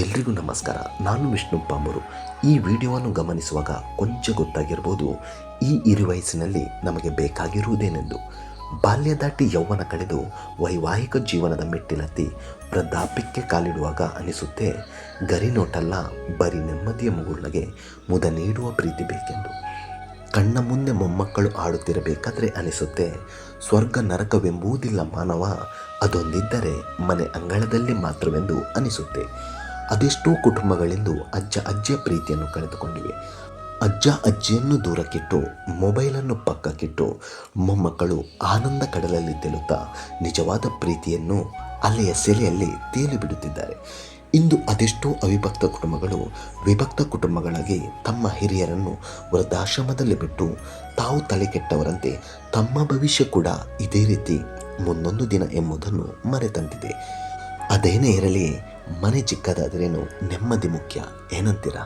ಎಲ್ರಿಗೂ ನಮಸ್ಕಾರ. ನಾನು ವಿಷ್ಣು ಪಾಮರು ಈ ವಿಡಿಯೋವನ್ನು ಗಮನಿಸುವಾಗ ಕೊಂಚ ಗೊತ್ತಾಗಿರ್ಬೋದು, ಈ ಇರು ವಯಸ್ಸಿನಲ್ಲಿ ನಮಗೆ ಬೇಕಾಗಿರುವುದೇನೆಂದು. ಬಾಲ್ಯ ದಾಟಿ ಯೌವನ ಕಳೆದು ವೈವಾಹಿಕ ಜೀವನದ ಮೆಟ್ಟಿಲತ್ತಿ ವೃದ್ಧಾಪ್ಯಕ್ಕೆ ಕಾಲಿಡುವಾಗ ಅನಿಸುತ್ತೆ ಗರಿನೋಟಲ್ಲ ಬರೀ ನೆಮ್ಮದಿಯ ಮಗುಳಗೆ ಮುದ ನೀಡುವ ಪ್ರೀತಿ ಬೇಕೆಂದು. ಕಣ್ಣ ಮುಂದೆ ಮೊಮ್ಮಕ್ಕಳು ಆಡುತ್ತಿರಬೇಕಾದ್ರೆ ಅನಿಸುತ್ತೆ, ಸ್ವರ್ಗ ನರಕವೆಂಬುವುದಿಲ್ಲ ಮಾನವ, ಅದೊಂದಿದ್ದರೆ ಮನೆ ಅಂಗಳದಲ್ಲಿ ಮಾತ್ರವೆಂದು ಅನಿಸುತ್ತೆ. ಅದೆಷ್ಟೋ ಕುಟುಂಬಗಳೆಂದು ಅಜ್ಜ ಅಜ್ಜಿಯ ಪ್ರೀತಿಯನ್ನು ಕಳೆದುಕೊಂಡಿವೆ. ಅಜ್ಜ ಅಜ್ಜಿಯನ್ನು ದೂರಕ್ಕಿಟ್ಟು, ಮೊಬೈಲನ್ನು ಪಕ್ಕಕ್ಕಿಟ್ಟು, ಮೊಮ್ಮಕ್ಕಳು ಆನಂದ ಕಡಲಲ್ಲಿ ತೆಲುತ್ತಾ ನಿಜವಾದ ಪ್ರೀತಿಯನ್ನು ಅಲ್ಲಿಯ ಸೆಲೆಯಲ್ಲಿ ತೇಲಿ ಬಿಡುತ್ತಿದ್ದಾರೆ. ಇಂದು ಅದೆಷ್ಟೋ ಅವಿಭಕ್ತ ಕುಟುಂಬಗಳು ವಿಭಕ್ತ ಕುಟುಂಬಗಳಾಗಿ ತಮ್ಮ ಹಿರಿಯರನ್ನು ವೃದ್ಧಾಶ್ರಮದಲ್ಲಿ ಬಿಟ್ಟು ತಾವು ತಲೆ ಕೆಟ್ಟವರಂತೆ ತಮ್ಮ ಭವಿಷ್ಯ ಕೂಡ ಇದೇ ರೀತಿ ಮುಂದೊಂದು ದಿನ ಎಂಬುದನ್ನು ಮರೆತಂತಿದೆ. ಅದೇನೇ ಇರಲಿ ಮನೆ ಚಿಕ್ಕದಾದ್ರೇನು ನೆಮ್ಮದಿ ಮುಖ್ಯ ಏನಂತೀರಾ?